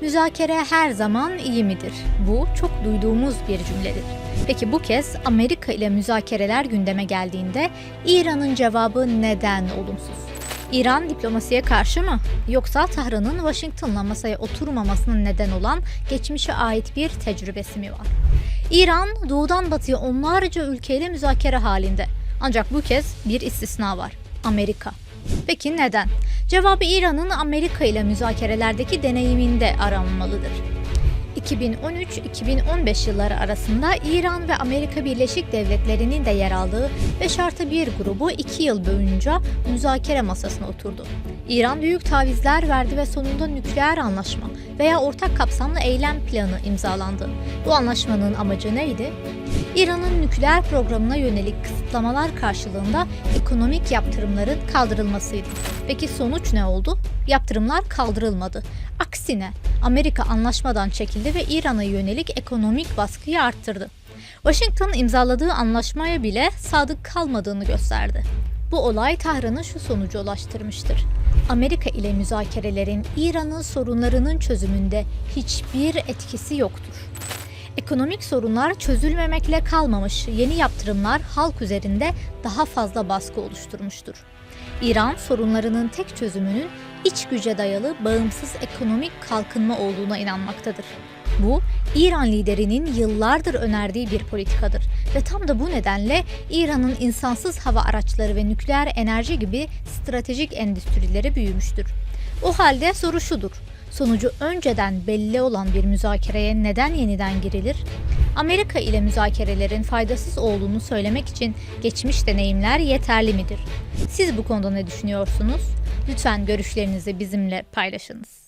Müzakere her zaman iyi midir? Bu çok duyduğumuz bir cümledir. Peki bu kez Amerika ile müzakereler gündeme geldiğinde İran'ın cevabı neden olumsuz? İran diplomasiye karşı mı? Yoksa Tahran'ın Washington'la masaya oturmamasının neden olan geçmişe ait bir tecrübesi mi var? İran doğudan batıya onlarca ülkeyle müzakere halinde. Ancak bu kez bir istisna var. Amerika. Peki neden? Cevabı İran'ın Amerika ile müzakerelerdeki deneyiminde aranmalıdır. 2013-2015 yılları arasında İran ve Amerika Birleşik Devletleri'nin de yer aldığı 5 artı 1 grubu 2 yıl boyunca müzakere masasına oturdu. İran büyük tavizler verdi ve sonunda nükleer anlaşma veya ortak kapsamlı eylem planı imzalandı. Bu anlaşmanın amacı neydi? İran'ın nükleer programına yönelik kısıtlamalar karşılığında ekonomik yaptırımların kaldırılmasıydı. Peki sonuç ne oldu? Yaptırımlar kaldırılmadı. Aksine Amerika anlaşmadan çekildi ve İran'a yönelik ekonomik baskıyı arttırdı. Washington imzaladığı anlaşmaya bile sadık kalmadığını gösterdi. Bu olay Tahran'ı şu sonuca ulaştırmıştır. Amerika ile müzakerelerin İran'ın sorunlarının çözümünde hiçbir etkisi yoktur. Ekonomik sorunlar çözülmemekle kalmamış, yeni yaptırımlar halk üzerinde daha fazla baskı oluşturmuştur. İran sorunlarının tek çözümünün iç güce dayalı bağımsız ekonomik kalkınma olduğuna inanmaktadır. Bu, İran liderinin yıllardır önerdiği bir politikadır ve tam da bu nedenle İran'ın insansız hava araçları ve nükleer enerji gibi stratejik endüstrileri büyümüştür. O halde soru şudur. Sonucu önceden belli olan bir müzakereye neden yeniden girilir? Amerika ile müzakerelerin faydasız olduğunu söylemek için geçmiş deneyimler yeterli midir? Siz bu konuda ne düşünüyorsunuz? Lütfen görüşlerinizi bizimle paylaşınız.